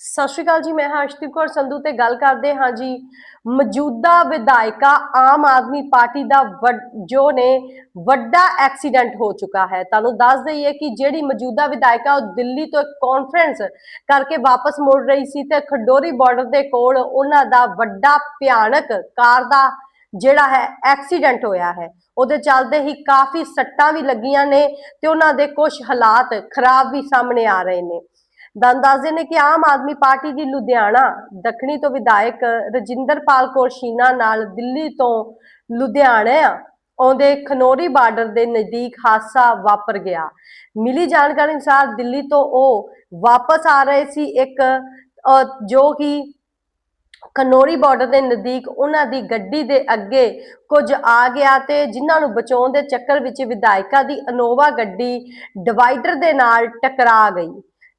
ਸਤਿ ਸ਼੍ਰੀ ਅਕਾਲ ਜੀ, ਮੈਂ ਹਰਸ਼ਦੀਪ ਕੌਰ ਸੰਧੂ ਤੇ ਗੱਲ ਕਰਦੇ ਹਾਂ ਜੀ। ਮੌਜੂਦਾ ਵਿਧਾਇਕਾ ਆਮ ਆਦਮੀ ਪਾਰਟੀ ਦਾ ਜੋ ਨੇ ਵੱਡਾ ਐਕਸੀਡੈਂਟ ਹੋ ਚੁੱਕਾ ਹੈ। ਤੁਹਾਨੂੰ ਦੱਸ ਦਈਏ ਕਿ ਜਿਹੜੀ ਮੌਜੂਦਾ ਵਿਧਾਇਕਾ ਉਹ ਦਿੱਲੀ ਤੋਂ ਇੱਕ ਕਾਨਫਰੰਸ ਕਰਕੇ ਵਾਪਸ ਮੁੜ ਰਹੀ ਸੀ ਤੇ ਖਡੋਰੀ ਬਾਰਡਰ ਦੇ ਕੋਲ ਉਹਨਾਂ ਦਾ ਵੱਡਾ ਭਿਆਨਕ ਕਾਰ ਦਾ ਜਿਹੜਾ ਹੈ, ਐਕਸੀਡੈਂਟ ਹੋਇਆ ਹੈ। ਉਹਦੇ ਚੱਲਦੇ ਹੀ ਕਾਫੀ ਸੱਟਾਂ ਵੀ ਲੱਗੀਆਂ ਨੇ ਤੇ ਉਹਨਾਂ ਦੇ ਕੁਝ ਹਾਲਾਤ ਖਰਾਬ ਵੀ ਸਾਹਮਣੇ ਆ ਰਹੇ ਨੇ। ਦੱਸਦੇ ਨੇ ਕਿ ਆਮ ਆਦਮੀ ਪਾਰਟੀ ਦੀ ਲੁਧਿਆਣਾ ਦੱਖਣੀ ਤੋਂ ਵਿਧਾਇਕ ਰਜਿੰਦਰਪਾਲ ਕੌਰ ਸ਼ੀਨਾ ਨਾਲ ਦਿੱਲੀ ਤੋਂ ਲੁਧਿਆਣਾ ਆਉਂਦੇ ਖਨੋਰੀ ਬਾਰਡਰ ਦੇ ਨਜ਼ਦੀਕ ਹਾਦਸਾ ਵਾਪਰ ਗਿਆ। ਮਿਲੀ ਜਾਣਕਾਰੀ ਅਨੁਸਾਰ ਦਿੱਲੀ ਤੋਂ ਉਹ ਵਾਪਸ ਆ ਰਹੇ ਸੀ ਇੱਕ ਅਹ, ਜੋ ਕਿ ਖਨੋਰੀ ਬਾਰਡਰ ਦੇ ਨਜ਼ਦੀਕ ਉਹਨਾਂ ਦੀ ਗੱਡੀ ਦੇ ਅੱਗੇ ਕੁਝ ਆ ਗਿਆ ਤੇ ਜਿਨ੍ਹਾਂ ਨੂੰ ਬਚਾਉਣ ਦੇ ਚੱਕਰ ਵਿੱਚ ਵਿਧਾਇਕਾ ਦੀ ਅਨੋਵਾ ਗੱਡੀ ਡਿਵਾਈਡਰ ਦੇ ਨਾਲ ਟਕਰਾ ਗਈ।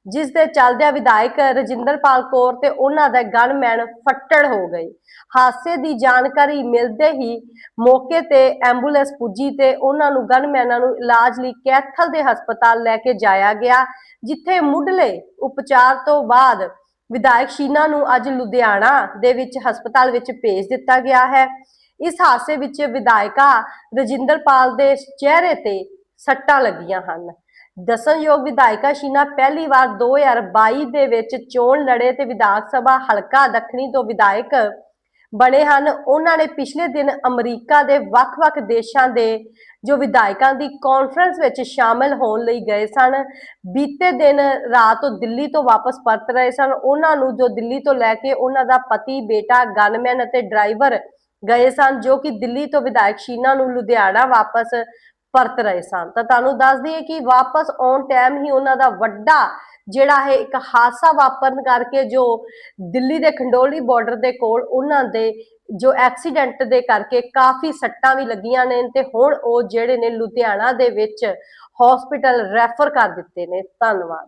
ਜਿਸ ਦੇ ਚੱਲਦਿਆਂ ਵਿਧਾਇਕ ਰਜਿੰਦਰਪਾਲ ਕੌਰ ਤੇ ਉਹਨਾਂ ਦਾ ਗਨਮੈਨ ਫੱਟੜ ਹੋ ਗਏ। ਹਾਦਸੇ ਦੀ ਜਾਣਕਾਰੀ ਮਿਲਦੇ ਹੀ ਮੌਕੇ ਤੇ ਐਂਬੂਲੈਂਸ ਪੁੱਜੀ ਤੇ ਉਹਨਾਂ ਨੂੰ ਗਨਮੈਨਾਂ ਨੂੰ ਇਲਾਜ ਲਈ ਕੈਥਲ ਦੇ ਹਸਪਤਾਲ ਲੈ ਕੇ ਜਾਇਆ ਗਿਆ, ਜਿੱਥੇ ਮੁੱਢਲੇ ਉਪਚਾਰ ਤੋਂ ਬਾਅਦ ਵਿਧਾਇਕ ਸ਼ੀਨਾ ਨੂੰ ਅੱਜ ਲੁਧਿਆਣਾ ਦੇ ਵਿੱਚ ਹਸਪਤਾਲ ਵਿੱਚ ਭੇਜ ਦਿੱਤਾ ਗਿਆ ਹੈ। ਇਸ ਹਾਦਸੇ ਵਿੱਚ ਵਿਧਾਇਕਾ ਰਜਿੰਦਰਪਾਲ ਦੇ ਚਿਹਰੇ ਤੇ ਸੱਟਾਂ ਲੱਗੀਆਂ ਹਨ। ਦੱਸਣਯੋਗ ਵਿਧਾਇਕਾ ਸ਼ੀਨਾ ਪਹਿਲੀ ਵਾਰ 2022 ਦੇ ਵਿੱਚ ਚੋਣ ਲੜੇ ਤੇ ਵਿਧਾਨ ਸਭਾ ਹਲਕਾ ਦੱਖਣੀ ਤੋਂ ਵਿਧਾਇਕ ਬਣੇ ਹਨ। ਉਹਨਾਂ ਨੇ ਪਿਛਲੇ ਦਿਨ ਅਮਰੀਕਾ ਦੇ ਵੱਖ-ਵੱਖ ਦੇਸ਼ਾਂ ਦੇ ਜੋ ਵਿਧਾਇਕਾਂ ਦੀ ਕਾਨਫਰੰਸ ਵਿੱਚ ਸ਼ਾਮਲ ਹੋਣ ਲਈ ਗਏ ਸਨ, ਬੀਤੇ ਦਿਨ ਰਾਤ ਤੋਂ ਦਿੱਲੀ ਤੋਂ ਵਾਪਸ ਪਰਤ ਰਹੇ ਸਨ। ਉਹਨਾਂ ਨੂੰ ਜੋ ਦਿੱਲੀ ਤੋਂ ਲੈ ਕੇ ਉਹਨਾਂ ਦਾ ਪਤੀ, ਬੇਟਾ ਗਨਮੈਨ ਅਤੇ ਡਰਾਈਵਰ ਗਏ ਸਨ, ਜੋ ਕਿ ਦਿੱਲੀ ਤੋਂ ਵਿਧਾਇਕ ਸ਼ੀਨਾ ਨੂੰ ਲੁਧਿਆਣਾ ਵਾਪਸ ਪਰਤ ਰਹੇ ਸਨ। ਤਾਂ ਤੁਹਾਨੂੰ ਦੱਸ ਦਈਏ ਕਿ ਵਾਪਸ ਆਉਣ ਟਾਈਮ ਹੀ ਉਹਨਾਂ ਦਾ ਵੱਡਾ ਜਿਹੜਾ ਹੈ ਇੱਕ ਹਾਦਸਾ ਵਾਪਰਨ ਕਰਕੇ ਜੋ ਦਿੱਲੀ ਦੇ ਖੰਡੋਲੀ ਬਾਰਡਰ ਦੇ ਕੋਲ ਉਹਨਾਂ ਦੇ ਜੋ ਐਕਸੀਡੈਂਟ ਦੇ ਕਰਕੇ ਕਾਫੀ ਸੱਟਾਂ ਵੀ ਲੱਗੀਆਂ ਨੇ ਤੇ ਹੁਣ ਉਹ ਜਿਹੜੇ ਨੇ ਲੁਧਿਆਣਾ ਦੇ ਵਿੱਚ ਹਸਪੀਟਲ ਰੈਫਰ ਕਰ ਦਿੱਤੇ ਨੇ। ਧੰਨਵਾਦ।